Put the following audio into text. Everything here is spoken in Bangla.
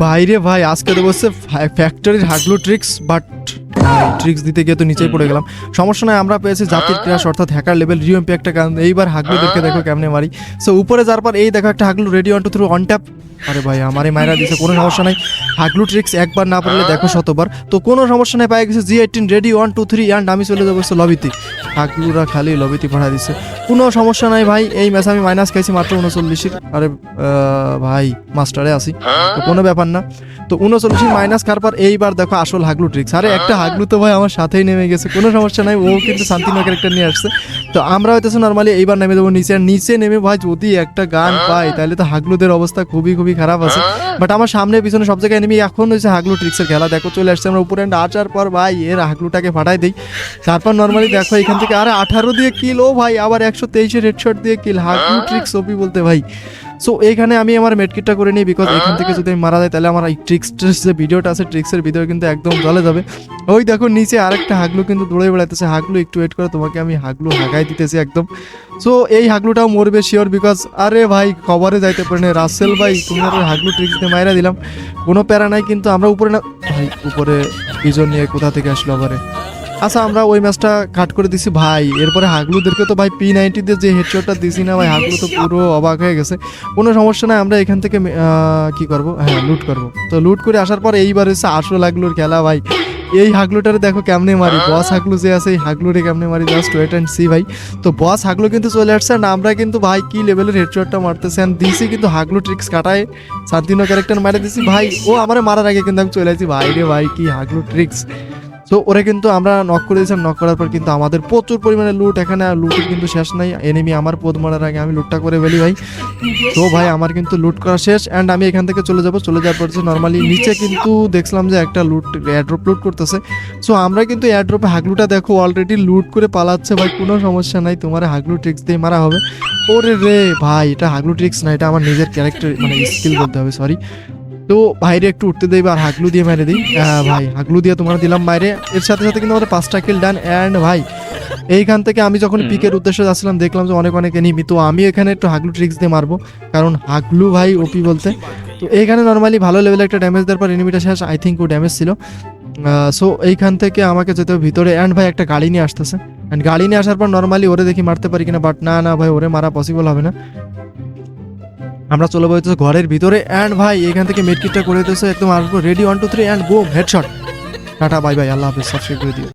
বাইরে ভাই আজকে তো বসছে ফ্যাক্টরির হাগলু ট্রিক্স বাট ট্রিক্স দিতে গিয়ে তো নিচেই পড়ে গেলাম। সমস্যা নয় আমরা পেয়েছি জাতির ক্রাশ অর্থাৎ হ্যাকার লেভেল রিওএমপি একটা গান এইবার হাগলুদেরকে দেখো কেমনে মারি। সো উপরে যাওয়ার পর এই দেখো একটা হাগলু ready one two three on tap আরে ভাই আমারই মায়েরা দিছে কোনো সমস্যা নাই। হাগলু ট্রিক্স একবার না পারলে দেখো শতবার। তো কোনো সমস্যা নাই পাই গেছে G eighteen ready one two three and আমি চলে যাব লবিতে হাগলুরা খালি লবিতে পাঠা দিছে। কোনো সমস্যা নাই ভাই এই ম্যাচ আমি মাইনাস খাইছি মাত্র উনচল্লিশের আরে ভাই মাস্টারে আছি। তো কোনো ব্যাপার না। তো উনচল্লিশের মাইনাস খাওয়ার পর এইবার দেখো আসল হাগলু ট্রিক্স আরে একটা হাগলু তো ভাই আমার সাথেই নেমে গেছে কোনো সমস্যা নাই ও কিন্তু শান্তিনগর ক্যারেক্টার নিয়ে আসছে। তো আমরা হয়তো নর্মালি এইবার নেমে দেবো নিচে আর নিচে নেমে ভাই যদি একটা গান পাই তাহলে তো হাগলুদের অবস্থা খুবই খুবই খারাপ আছে। বাট আমার সামনে পিছনে সব জায়গায় নেমে এখন হচ্ছে হাগলু ট্রিক্সের খেলা। দেখো চলে আসছে আমরা উপরে আসার পর ভাই এর হাগলুটাকে ফাটাই দিই। তারপর নর্মালি দেখো এখান থেকে আরে আঠারো দিয়ে কিল ও ভাই আবার একশো তেইশের হেডশট দিয়ে কিল হাগলু ট্রিক্স ওপি বলতে ভাই। সো এইখানে আমি আমার মেডকিটটা করে নিই বিকজ এখান থেকে যদি আমি মারা যায় তাহলে আমার এই ট্রিক্স যে ভিডিওটা আছে ট্রিক্সের ভিডিও কিন্তু একদম জলে যাবে। ওই দেখো নিচে আরেকটা হাগলু কিন্তু দৌড়ে বেড়াতেছে হাগলু একটু ওয়েট করে তোমাকে আমি হাগলু হাগাই দিতেছি একদম। সো এই হাগলুটাও মরবে শিওর বিকজ আরে ভাই খবরে যাইতে পারে না। রাসেল ভাই তুমি আর ওই হাগলু ট্রিক্স দিয়ে মাইরা দিলাম। কোনো প্যারা নাই কিন্তু আমরা উপরে না ভাই উপরে বিজন নিয়ে কোথা থেকে আসলো আবারে? আচ্ছা আমরা ওই ম্যাচটা কাট করে দিছি ভাই। এরপরে হাগলুদেরকে তো ভাই পি নাইনটি দিয়ে যে হেডশটটা দিছি না ভাই হাগলু তো পুরো অবাক হয়ে গেছে। কোনো সমস্যা নাই আমরা এখান থেকে কি করব? হ্যাঁ লুট করব। তো লুট করে আসার পর এইবার হচ্ছে আসলো লাগলোর খেলা ভাই। এই হাগলুটারে দেখো কেমনে মারি। বস হাগলু যে আছে এই হাগলুরে কেমনে মারি? জাস্ট ওয়েট অ্যান্ড সি ভাই। তো বস হাগলু কিন্তু চলে আসছে and আমরা কিন্তু ভাই কি লেভেলের হেডশটটা মারতেছি and দিছি কিন্তু হাগলু ট্রিক্স কাটায়। শান্তিনো ক্যারেক্টার মারে দিছি ভাই। ও আমার মারার আগে কিন্তু আমি চলে আসি ভাই রে ভাই কি হাগলু ট্রিক্স তো ওরা কিন্তু আমরা নক করে দিয়েছিলাম নক করার পর কিন্তু আমাদের প্রচুর পরিমাণে লুট এখানে লুটের কিন্তু শেষ নাই। এনিমি আমার পদ মারার আগে আমি লুটটা করে ফেলি ভাই। তো ভাই, আমার কিন্তু লুট করা শেষ অ্যান্ড আমি এখান থেকে চলে যাব। চলে যাওয়ার পর নর্মালি নিচে কিন্তু দেখলাম যে একটা লুট এয়ারড্রপ লুট করতেছে। সো আমরা কিন্তু এয়ারড্রপে হাগলুটা দেখো অলরেডি লুট করে পালাচ্ছে ভাই, কোনো সমস্যা নাই। তোমার হাগলু ট্রিক্স দিয়ে মারা হবে। ওরে রে ভাই, এটা হাগলু ট্রিক্স না, এটা আমার নিজের ক্যারেক্টার মানে স্কিল বলতে হবে সরি তো বাইরে একটু উঠতে দেই আর হাগলু দিয়ে মেরে দিই। ভাই হাগলু দিয়ে তোমার দিলাম বাইরে। এর সাথে সাথে কিন্তু আমাদের পাঁচটা কিল ডান অ্যান্ড ভাই এইখান থেকে আমি যখন পিকের উদ্দেশ্যে যাচ্ছিলাম দেখলাম যে অনেক অনেক এনিমি তো আমি এখানে একটু হাগলু ট্রিক্স দিয়ে মারবো। কারণ হাগলু ভাই ওপি বলতে। তো এইখানে নর্মালি ভালো লেভেলে একটা ড্যামেজ দেওয়ার পর এনিমিটা শেষ। আই থিঙ্ক ও ড্যামেজ ছিল। সো এইখান থেকে আমাকে যেতে হবে ভিতরে। অ্যান্ড ভাই একটা গাড়ি নিয়ে আসতেছে। অ্যান্ড গাড়ি নিয়ে আসার পর নর্মালি ওরে দেখি মারতে পারি কিনা বাট না না ভাই ওরে মারা পসিবল হবে না। আমরা চলে বইতেছে ঘরের ভিতরে। অ্যান্ড ভাই, এখান থেকে মেডকিটটা করে দিতেছে একদম আর ready one two three and boom headshot tata bye bye আল্লাহ হাফিজ সাবস্ক্রাইব করে দিও।